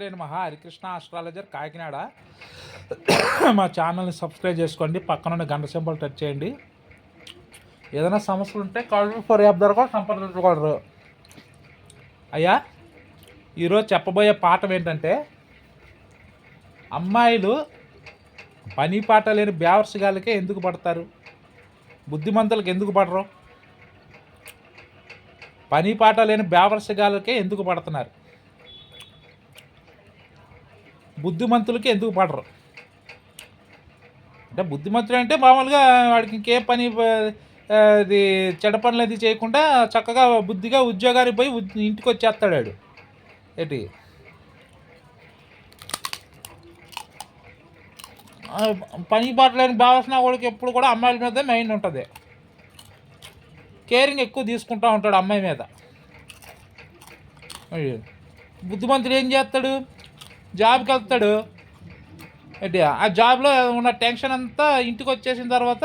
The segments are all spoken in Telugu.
శ్రీమాత్రే మహా హరికృష్ణ ఆస్ట్రాలజర్ కాకినాడ. మా ఛానల్ని సబ్స్క్రైబ్ చేసుకోండి పక్కన ఉన్న గంట సింబల్ టచ్ చేయండి. ఏదైనా సమస్యలు ఉంటే కాల్ ఫర్ యాప్ ద్వారా కూడా సంప్రదించగలరు. అయ్యా ఈరోజు చెప్పబోయే పాఠం ఏంటంటే అమ్మాయిలు పని పాట లేని బేవర్సగాలకే ఎందుకు పడతారు? బుద్ధిమంతులకు ఎందుకు పడరు? పని పాట లేని బేవర్సగాలకే ఎందుకు పడుతున్నారు? బుద్ధిమంతులకి ఎందుకు పడరు? అంటే బుద్ధిమంతుడు అంటే మామూలుగా వాడికి ఇంకే పని అది ఇది చెడ పనులు అది చేయకుండా చక్కగా బుద్ధిగా ఉద్యోగానికి పోయి ఇంటికి వచ్చేస్తాడు వాడు. ఏంటి? పని పాటలేని భావసిన వాడికి ఎప్పుడు కూడా అమ్మాయిల మీద మైండ్ ఉంటుంది. కేరింగ్ ఎక్కువ తీసుకుంటూ ఉంటాడు అమ్మాయి మీద. బుద్ధిమంతుడు ఏం చేస్తాడు? జాబ్కి వెళ్తాడు. ఆ జాబ్లో ఉన్న టెన్షన్ అంతా ఇంటికి వచ్చేసిన తర్వాత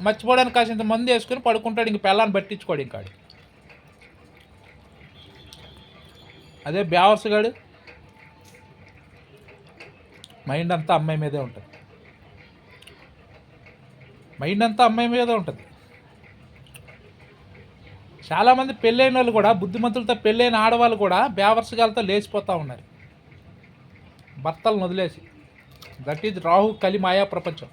మర్చిపోవడానికి కాసింత మందు వేసుకుని పడుకుంటాడు ఇంక పిల్లని పట్టించుకోడు ఇంకాడు అదే బ్యావర్స్ గాడు. మైండ్ అంతా అమ్మాయి మీదే ఉంటుంది. మైండ్ అంతా అమ్మాయి మీదే ఉంటుంది. చాలామంది పెళ్ళైన వాళ్ళు కూడా బుద్ధిమంతులతో పెళ్ళైన ఆడవాళ్ళు కూడా బేవర్సగాలతో లేచిపోతూ ఉన్నారు. భర్తలను వదిలేసి. దట్ ఈజ్ రాహు కలి మాయా ప్రపంచం.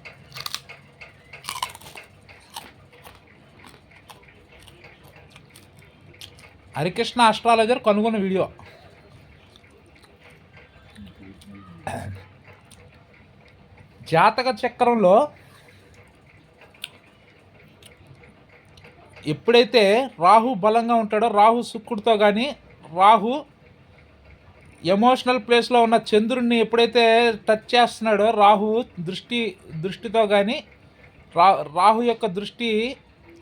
హరికృష్ణ ఆస్ట్రాలజర్ కనుగొన్న వీడియో. జాతక చక్రంలో ఎప్పుడైతే రాహు బలంగా ఉంటాడో రాహు శుక్రుడితో కానీ రాహు ఎమోషనల్ ప్లేస్లో ఉన్న చంద్రుడిని ఎప్పుడైతే టచ్ చేస్తున్నాడో రాహు దృష్టి దృష్టితో కానీ రా రాహు యొక్క దృష్టి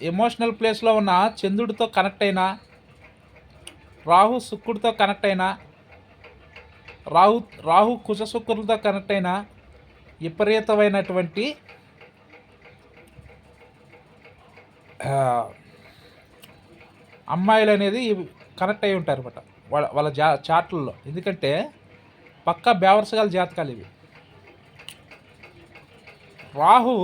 ఎమోషనల్ ప్లేస్లో ఉన్న చంద్రుడితో కనెక్ట్ అయినా రాహు శుక్రుడితో కనెక్ట్ అయినా రాహు రాహు కుజ శుక్రులతో కనెక్ట్ అయినా విపరీతమైనటువంటి అమ్మాయిలు అనేది కనెక్ట్ అయి ఉంటారు అనమాట వాళ్ళ వాళ్ళ జా చాట్లలో ఎందుకంటే పక్కా బేవర్సగాల జాతకాలు ఇవి. రాహు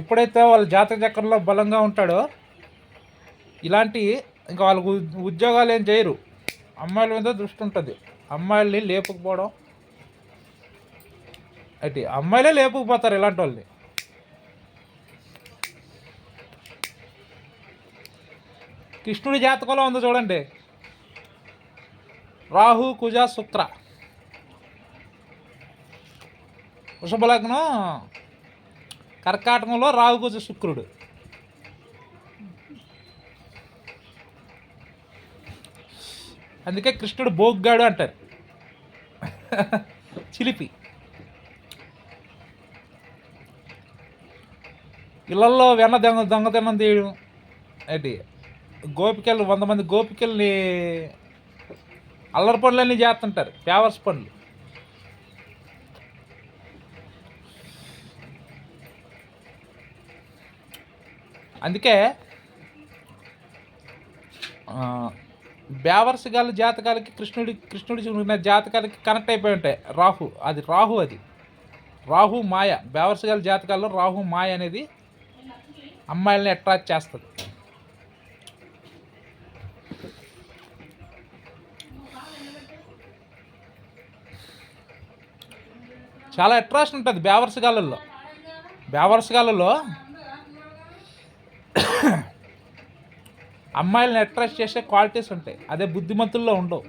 ఎప్పుడైతే వాళ్ళ జాతక చక్రంలో బలంగా ఉంటాడో ఇలాంటి ఇంకా వాళ్ళకు ఉద్యోగాలు ఏం చేయరు. అమ్మాయిల మీద దృష్టి ఉంటుంది. అమ్మాయిల్ని లేపుకుపోవడం. అయితే అమ్మాయిలే లేపుకుపోతారు ఇలాంటి వాళ్ళని కృష్ణుడి జాతకంలో ఉందో చూడండి. రాహు కుజ శుక్ర. వృషభ లగ్నం కర్కాటకంలో రాహు కుజ శుక్రుడు. అందుకే కృష్ణుడు బోగ్గాడు అంటారు. చిలిపి. ఇళ్ళల్లో వెన్న దొంగ దొంగతనం తీయడం ఏంటి? గోపికలు వంద మంది గోపికల్ని అల్లరి పనులన్నీ చేస్తుంటారు పేవర్స్ పనులు. అందుకే బేవర్స్ గల జాతకాలకి కృష్ణుడి కృష్ణుడి ఉన్న జాతకాలకి కనెక్ట్ అయిపోయి ఉంటాయి. రాహు అది రాహు అది. రాహు మాయ. బేవర్స్ గల జాతకాల్లో రాహు మాయ అనేది అమ్మాయిల్ని అట్రాక్ట్ చేస్తుంది. చాలా అట్రాక్షన్ ఉంటుంది బేవర్సగాళ్ళల్లో బేవర్సగాళ్ళలో అమ్మాయిలను అట్రాక్ట్ చేసే క్వాలిటీస్ ఉంటాయి. అదే బుద్ధిమంతుల్లో ఉండవు.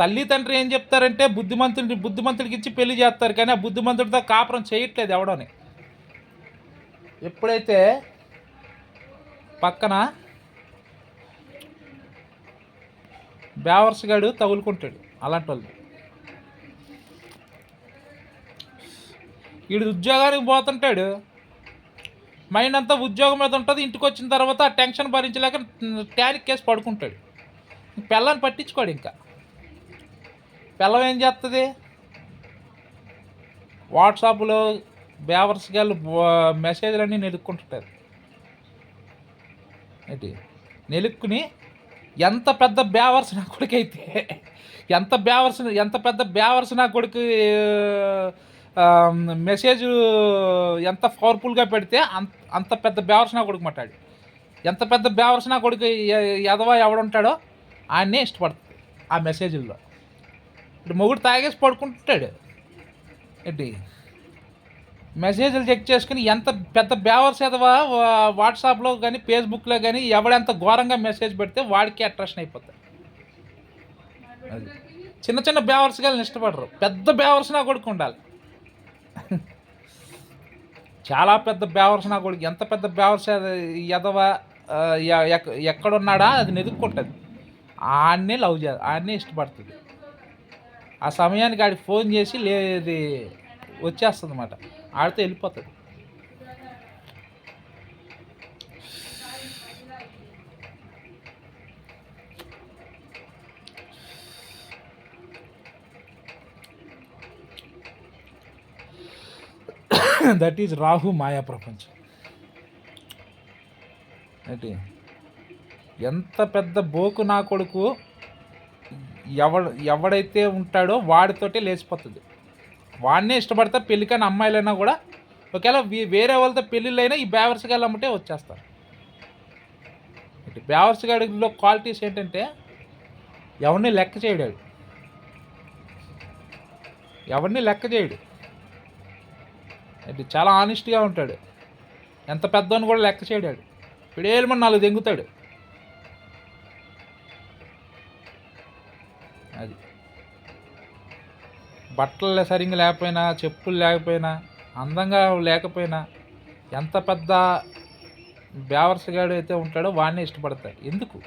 తల్లి తండ్రి ఏం చెప్తారంటే బుద్ధిమంతుడిని బుద్ధిమంతుడికి ఇచ్చి పెళ్ళి చేస్తారు కానీ ఆ బుద్ధిమంతుడితో కాపురం చేయట్లేదు ఎవడని. ఎప్పుడైతే పక్కన బేవర్స్ గాడు తగులుకుంటాడు. అలాంటి వాళ్ళు వీడు ఉద్యోగానికి పోతుంటాడు. మైండ్ అంతా ఉద్యోగం మీద ఉంటుంది ఇంటికి వచ్చిన తర్వాత ఆ టెన్షన్ భరించలేక ట్యానిక్ కేసు పడుకుంటాడు. పిల్లని పట్టించుకోడు ఇంకా. పిల్లం ఏం చేస్తుంది వాట్సాప్లో బేవర్స్ మెసేజ్లు మెసేజ్లన్నీ నెలుక్కుంటుంటారు. ఏంటి? నెలుక్కుని ఎంత పెద్ద బేవర్స్ నా కొడుకైతే ఎంత బేవర్స్ ఎంత పెద్ద బేవర్స్ నా కొడుకు మెసేజ్ ఎంత పవర్ఫుల్గా పెడితే అంత అంత పెద్ద బేవర్స్ నా కొడుకు మాట్లాడు. ఎంత పెద్ద బేవర్స్ నా కొడుకు ఎదవా ఎవడుంటాడో ఆయన్నే ఇష్టపడుతుంది ఆ మెసేజ్ల్లో ఇప్పుడు మొగుడు తాగేసి పడుకుంటాడు. ఏంటి? మెసేజ్లు చెక్ చేసుకుని ఎంత పెద్ద బేవర్స్ ఎదవా వాట్సాప్లో కానీ ఫేస్బుక్లో కానీ ఎవడెంత ఘోరంగా మెసేజ్ పెడితే వాడికి అట్రాక్షన్ అయిపోతాయి. అది. చిన్న చిన్న బేవర్స్ కానీ ఇష్టపడరు. పెద్ద బేవర్స్ నా కొడుకు ఉండాలి. చాలా పెద్ద బేవర్స్ నా కొడుకు ఎంత పెద్ద బేవర్స్ ఎదవ ఎక్- ఎక్కడున్నాడా అది నెదుక్కుంటుంది. ఆడనే లవ్ చే ఆడనే ఇష్టపడుతుంది. ఆ సమయానికి ఆడికి ఫోన్ చేసి లేదు వచ్చేస్తుంది అన్నమాట ఆడితే వెళ్ళిపోతుంది. దట్ ఈజ్ రాహు మాయా ప్రపంచం ఏంటి ఎంత పెద్ద బోకు నా కొడుకు ఎవడ ఎవడైతే ఉంటాడో వాడితోటే లేచిపోతుంది. వాడినే ఇష్టపడతారు పెళ్ళికని అమ్మాయిలైనా కూడా. ఒకవేళ వేరే వాళ్ళతో పెళ్ళిళ్ళైనా ఈ బేవర్స్ అమ్మటే వచ్చేస్తారు. ఇటు క్వాలిటీస్ ఏంటంటే ఎవరిని లెక్క చేయడాడు ఎవరిని లెక్క చేయడు. అది చాలా ఆనెస్ట్గా ఉంటాడు. ఎంత పెద్దోని కూడా లెక్క చేయడాడు. పిడేలమని నాలుగు దెంగుతాడు. అది. బట్టలు సరిగ్గా లేకపోయినా చెప్పులు లేకపోయినా అందంగా లేకపోయినా ఎంత పెద్ద బేవర్సగాడు అయితే ఉంటాడో వాడిని ఇష్టపడతాయి ఎందుకు?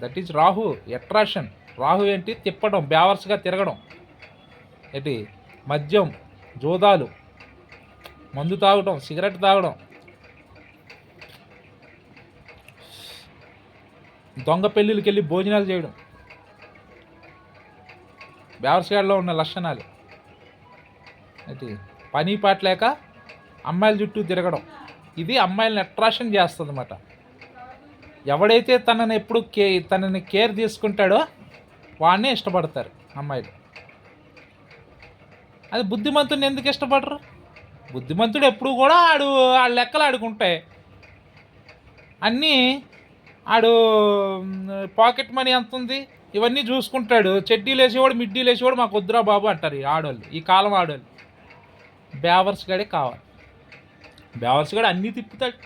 That is Rahu attraction Rahu ఏంటి? తిప్పడం బేవర్స్గా తిరగడం. ఏంటి? మద్యం జోదాలు. మందు తాగడం సిగరెట్ తాగడం. దొంగ పెళ్ళిళ్ళకి వెళ్ళి భోజనాలు చేయడం. వ్యవసాయాల్లో ఉన్న లక్షణాలు. అయితే పని పాట లేక అమ్మాయిల చుట్టూ తిరగడం. ఇది అమ్మాయిలను అట్రాక్షన్ చేస్తుంది అనమాట ఎవడైతే తనని ఎప్పుడు కే తనని కేర్ తీసుకుంటాడో వాడినే ఇష్టపడతారు అమ్మాయిలు. అది బుద్ధిమంతుని ఎందుకు ఇష్టపడరు? బుద్ధిమంతుడు ఎప్పుడు కూడా ఆడు ఆ లెక్కలు ఆడుకుంటాయి. అన్నీ ఆడు పాకెట్ మనీ ఎంత ఉంది? ఇవన్నీ చూసుకుంటాడు. చెడ్డీలు వేసేవాడు మిడ్డీలు వేసేవాడు మాకు వద్దురా బాబు అంటారు ఈ ఆడవాళ్ళు ఈ కాలం ఆడవాళ్ళు బేవర్స్ గడే కావాలి. బేవర్స్ గడు అన్నీ తిప్పుతాడు.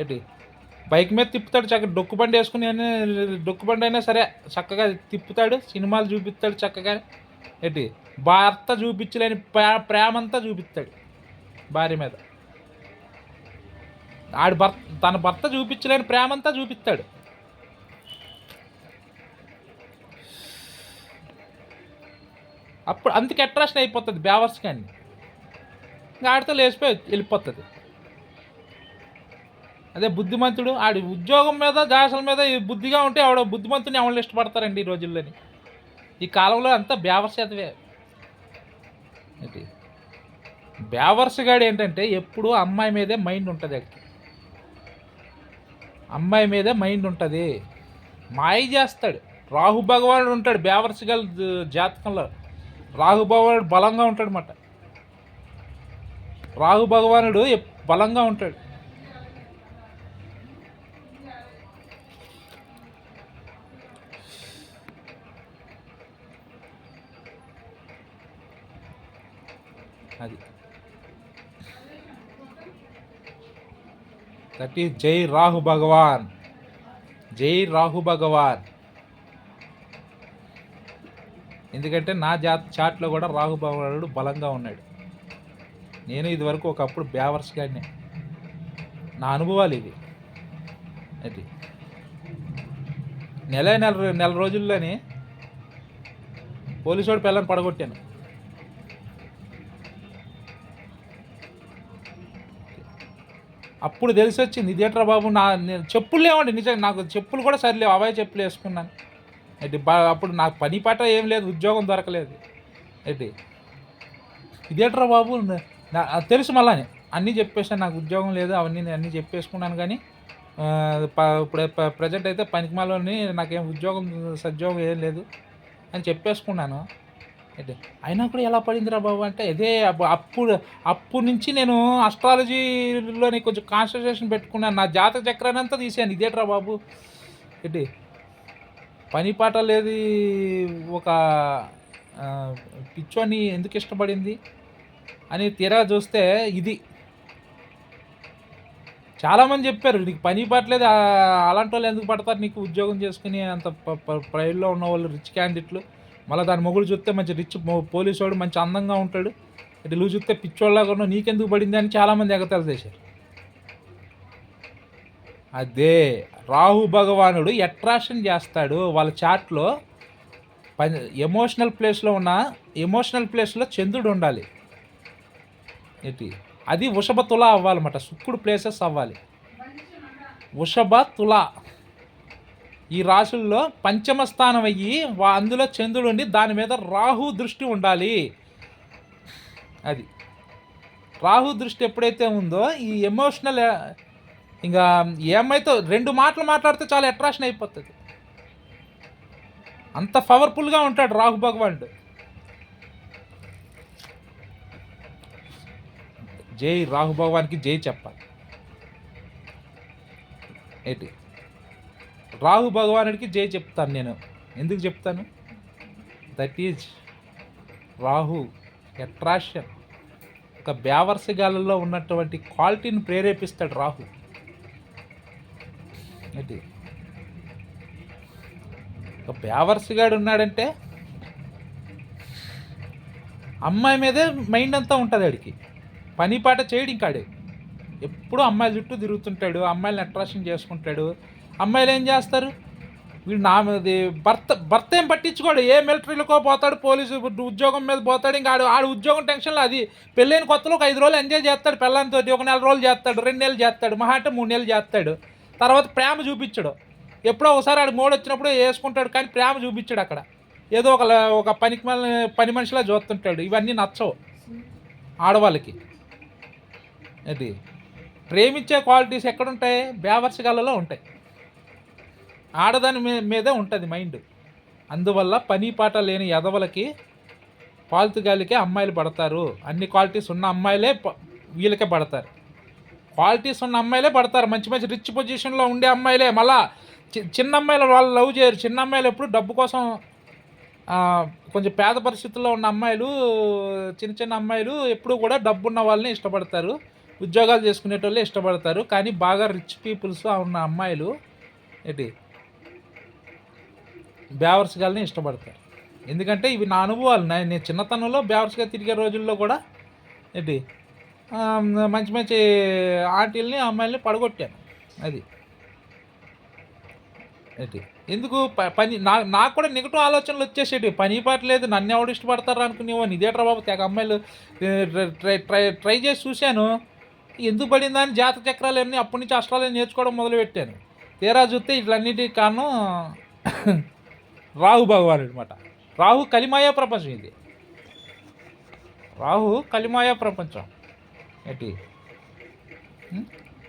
ఏంటి? బైక్ మీద తిప్పుతాడు చక్కగా డొక్కు బండి వేసుకుని డొక్కు బండి అయినా సరే చక్కగా తిప్పుతాడు సినిమాలు చూపిస్తాడు చక్కగా ఏంటి? భర్త చూపించలేని ప్రేమంతా చూపిస్తాడు. భార్య మీద. ఆడి భర్త తన భర్త చూపించలేని ప్రేమంతా చూపిస్తాడు. అప్పుడు అందుకే అట్రాక్షన్ అయిపోతుంది బ్యావర్స్ కానీ ఇంకా ఆడితో లేచిపోయి వెళ్ళిపోతుంది. అదే బుద్ధిమంతుడు ఆడి ఉద్యోగం మీద దాసల మీద బుద్ధిగా ఉంటే ఆవిడ బుద్ధిమంతుని ఎవరు ఇష్టపడతారండి ఈ రోజుల్లోని? ఈ కాలంలో అంతా బేవర్సేతవే ఏంటి బ్యావర్స్గాడు ఏంటంటే ఎప్పుడూ అమ్మాయి మీదే మైండ్ ఉంటుంది అక్కడికి అమ్మాయి మీదే మైండ్ ఉంటుంది. మాయ చేస్తాడు. రాహు భగవానుడు ఉంటాడు బేవర్స్గల్ జాతకంలో. రాహు భగవానుడు బలంగా ఉంటాడు అన్నమాట. రాహు భగవానుడు బలంగా ఉంటాడు అది దట్ ఈస్ జై రాహు భగవాన్ జై రాహు భగవాన్ ఎందుకంటే నా జాత్ చాట్లో కూడా రాహు భగవానుడు బలంగా ఉన్నాడు. నేను ఇదివరకు ఒకప్పుడు బేవర్స్ నా అనుభవాలు ఇవి. అది. నెల నెల నెల రోజుల్లోనే పోలీసోడు పిల్లని పడగొట్టాను. అప్పుడు తెలిసి వచ్చింది ఇదేట్రా బాబు నా నేను చెప్పులు లేవండి నిజంగా నాకు చెప్పులు కూడా సరిలేవు అవే చెప్పులు వేసుకున్నాను. ఏంటి అప్పుడు నాకు పని పాట ఏం లేదు ఉద్యోగం దొరకలేదు. ఏంటి ఇదేట్రా బాబు నా- తెలుసు మళ్ళీ అన్నీ చెప్పేసాను నాకు ఉద్యోగం లేదు అవన్నీ నేను అన్నీ చెప్పేసుకున్నాను కానీ ప ఇప్పుడు ప్రజెంట్ అయితే పనికిమాలని నాకేం ఉద్యోగం సద్యోగం ఏం లేదు అని చెప్పేసుకున్నాను. అయినా కూడా ఎలా పడిందిరా బాబు అంటే ఇదే అప్పుడు అప్పుడు నుంచి నేను అస్ట్రాలజీలోని కొంచెం కాన్సన్ట్రేషన్ పెట్టుకున్నాను. నా జాతక చక్రాన్ని అంతా తీసాను ఇదేట్రా బాబు? ఏంటి పని పాట లేదు ఒక పిచ్చోని ఎందుకు ఇష్టపడింది అని తీరా చూస్తే ఇది. చాలామంది చెప్పారు నీకు పని పట్టలేదు అలాంటి వాళ్ళు ఎందుకు పడతారు నీకు ఉద్యోగం చేసుకుని అంత ప్రైల్లో ఉన్న వాళ్ళు రిచ్ క్యాండిడేట్లు. మళ్ళీ దాని మొగుడు చూస్తే మంచి రిచ్ పోలీసు వాడు మంచి అందంగా ఉంటాడు. ఇటు నువ్వు చూస్తే పిచ్చోళ్ళగా ఉన్నావు. నీకెందుకు పడింది అని చాలామంది ఎగతాలు చేశారు. అదే రాహు భగవానుడు అట్రాక్షన్ చేస్తాడు. వాళ్ళ చాట్లో పని ఎమోషనల్ ప్లేస్లో ఉన్న ఎమోషనల్ ప్లేస్లో చంద్రుడు ఉండాలి. ఏంటి? అది వృషభ తుల అవ్వాలన్నమాట. శుక్రుడు ప్లేసెస్ అవ్వాలి. వృషభ తుల. ఈ రాశుల్లో పంచమ స్థానం అయ్యి వా- అందులో చంద్రుడు ఉండి దాని మీద రాహు దృష్టి ఉండాలి. అది. రాహు దృష్టి ఎప్పుడైతే ఉందో ఈ ఎమోషనల్ ఇంకా ఏమైతే రెండు మాటలు మాట్లాడితే చాలా అట్రాక్షన్ అయిపోతుంది. అంత పవర్ఫుల్గా ఉంటాడు రాహు భగవానుడు. జై రాహు భగవాన్కి జై చెప్పాలి. ఏంటి? రాహు భగవానుడికి జై చెప్తాను నేను. ఎందుకు చెప్తాను? దట్ ఈజ్ రాహు అట్రాక్షన్ ఒక బ్యావర్సగాలలో ఉన్నటువంటి క్వాలిటీని ప్రేరేపిస్తాడు రాహు. ఏంటి? ఒక బ్యావర్సిగాడు ఉన్నాడంటే అమ్మాయి మీదే మైండ్ అంతా ఉంటుంది ఆడికి. పని పాట చేయడం కాడే ఎప్పుడూ అమ్మాయి చుట్టూ తిరుగుతుంటాడు అమ్మాయిలను అట్రాక్షన్ చేసుకుంటాడు. అమ్మాయిలు ఏం చేస్తారు? వీడు నా మీద భర్త భర్త ఏం పట్టించుకోడు. ఏ మిలిటరీలకో పోతాడు పోలీసు ఉద్యోగం మీద పోతాడు ఇంకా ఆడు ఆడు ఉద్యోగం టెన్షన్లో అది పెళ్ళైన కొత్తలో ఒక ఐదు రోజులు ఎంజాయ్ చేస్తాడు పిల్లలతో ఒక నెల రోజులు చేస్తాడు రెండు నెలలు చేస్తాడు మహా అంటే మూడు నెలలు చేస్తాడు. తర్వాత ప్రేమ చూపించడు. ఎప్పుడో ఒకసారి ఆడు మూడు వచ్చినప్పుడు వేసుకుంటాడు కానీ ప్రేమ చూపించాడు అక్కడ. ఏదో ఒక ఒక పనికి పని మనిషిలా చూస్తుంటాడు. ఇవన్నీ నచ్చవు ఆడవాళ్ళకి. అది ప్రేమించే క్వాలిటీస్ ఎక్కడుంటాయి? బేవర్సగాళ్ళలో ఉంటాయి. ఆడదాని మీ- మీదే ఉంటుంది మైండ్. అందువల్ల పని పాట లేని ఎదవలకి పాల్తుగాలికే అమ్మాయిలు పడతారు. అన్ని క్వాలిటీస్ ఉన్న అమ్మాయిలే వీళ్ళకే పడతారు. క్వాలిటీస్ ఉన్న అమ్మాయిలే పడతారు. మంచి మంచి రిచ్ పొజిషన్లో ఉండే అమ్మాయిలే. మళ్ళా చి- చిన్న అమ్మాయిలు వాళ్ళు లవ్ చేయరు. చిన్న అమ్మాయిలు ఎప్పుడు డబ్బు కోసం కొంచెం పేద పరిస్థితుల్లో ఉన్న అమ్మాయిలు చిన్న చిన్న అమ్మాయిలు ఎప్పుడు కూడా డబ్బు ఉన్న వాళ్ళని ఇష్టపడతారు. ఉద్యోగాలు చేసుకునేటోళ్ళే ఇష్టపడతారు. కానీ బాగా రిచ్ పీపుల్స్ ఉన్న అమ్మాయిలు ఏంటి బేవర్స్గాల్ని ఇష్టపడతారు ఎందుకంటే ఇవి నా అనుభవాలు. నేను చిన్నతనంలో బేవర్స్గా తిరిగే రోజుల్లో కూడా ఏంటి మంచి మంచి ఆంటీల్ని అమ్మాయిల్ని పడగొట్టాను. అది. ఏంటి ఎందుకు ప- పని నా నాకు కూడా నెగిటివ్ ఆలోచనలు వచ్చేసేటి పని పాట లేదు నన్ను ఎవడు ఇష్టపడతారు అనుకునేవాడిని ఇదేట్రా బాబు తెగ అమ్మాయిలు ట్రై ట్రై ట్రై చేసి చూశాను. ఎందుకు పడిందా అని జాతక చక్రాలు అన్నీ అప్పటి నుంచి అష్టాలు నేర్చుకోవడం మొదలుపెట్టాను. తీరా చూస్తే ఇట్లన్నిటికి కారణం రాహు భగవాన్ అనమాట రాహు కలిమాయ ప్రపంచం ఇది. రాహు కలిమాయ ప్రపంచం. ఏంటి?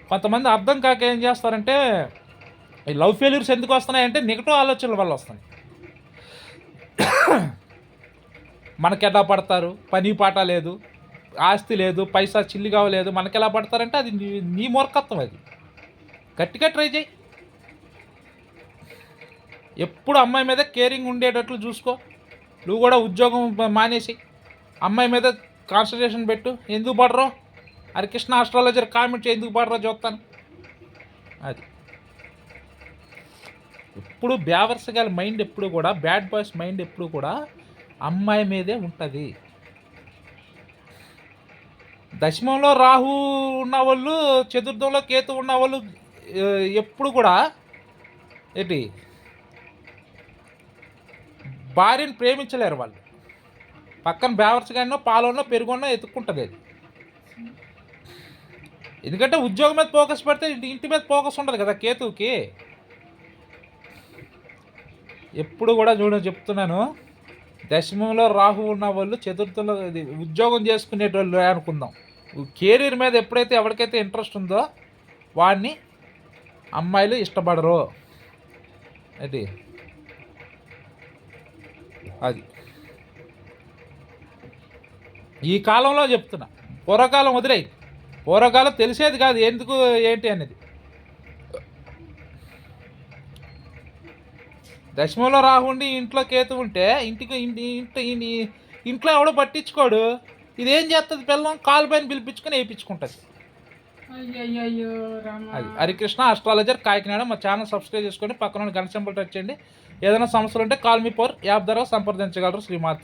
కొంతమంది అర్థం కాక ఏం చేస్తారంటే ఈ లవ్ ఫెయిల్యూర్స్ ఎందుకు వస్తున్నాయంటే నెగిటివ్ ఆలోచనల వల్ల వస్తున్నాయి. మనకెలా పడతారు? పని పాట లేదు ఆస్తి లేదు పైసా చిల్లి కావలేదు మనకెలా పడతారంటే అది నీ నీ మూర్ఖత్వం అది. గట్టిగా ట్రై చేయి. ఎప్పుడు అమ్మాయి మీద కేరింగ్ ఉండేటట్లు చూసుకో. నువ్వు కూడా ఉద్యోగం మానేసి అమ్మాయి మీద కాన్సన్ట్రేషన్ పెట్టు. ఎందుకు పడరో హరికృష్ణ ఆస్ట్రాలజర్ కామెంట్ ఎందుకు పడరో చూస్తాను. అది. ఎప్పుడు బ్యావర్సగాల మైండ్ ఎప్పుడు కూడా బ్యాడ్ బాయ్స్ మైండ్ ఎప్పుడు కూడా అమ్మాయి మీదే ఉంటుంది. దశమంలో రాహు ఉన్న వాళ్ళు చతుర్థంలో కేతు ఉన్న వాళ్ళు ఎప్పుడు కూడా ఏంటి భార్యను ప్రేమించలేరు వాళ్ళు. పక్కన బేవర్చగానో కానీ పాలన్నో పెరుగున్నో ఎత్తుక్కుంటుంది అది ఎందుకంటే ఉద్యోగం మీద ఫోకస్ పెడితే ఇంటి మీద ఫోకస్ ఉండదు కదా కేతువుకి. ఎప్పుడు కూడా చూడ చెప్తున్నాను దశమంలో రాహు ఉన్న వాళ్ళు చతుర్థంలో ఉద్యోగం చేసుకునేటోళ్ళు అనుకుందాం. కెరీర్ మీద ఎప్పుడైతే ఎవరికైతే ఇంట్రెస్ట్ ఉందో వాడిని అమ్మాయిలు ఇష్టపడరు. అది అది. ఈ కాలంలో చెప్తున్నా పూర్వకాలం వదిలేయి. పూర్వకాలం తెలిసేది కాదు ఎందుకు ఏంటి అనేది. దశమంలో రాహుండి ఇంట్లో కేతు ఉంటే ఇంటికి ఇంటి ఇంటి ఇంటి- ఇంట్లో ఎవడో పట్టించుకోడు. ఇదేం చేస్తుంది పిల్లం? కాలు పైన పిలిపించుకొని వేయించుకుంటుంది. అది. హరికృష్ణ అస్ట్రాలజర్ కాకినాడ మా ఛానల్ సబ్స్క్రైబ్ చేసుకొని పక్కన గంట సింబల్ టచ్ చేయండి. ఏదైనా సమస్యలు ఉంటే కాల్ మీ పవర్ యాప్ ద్వారా సంప్రదించగలరు శ్రీమాత్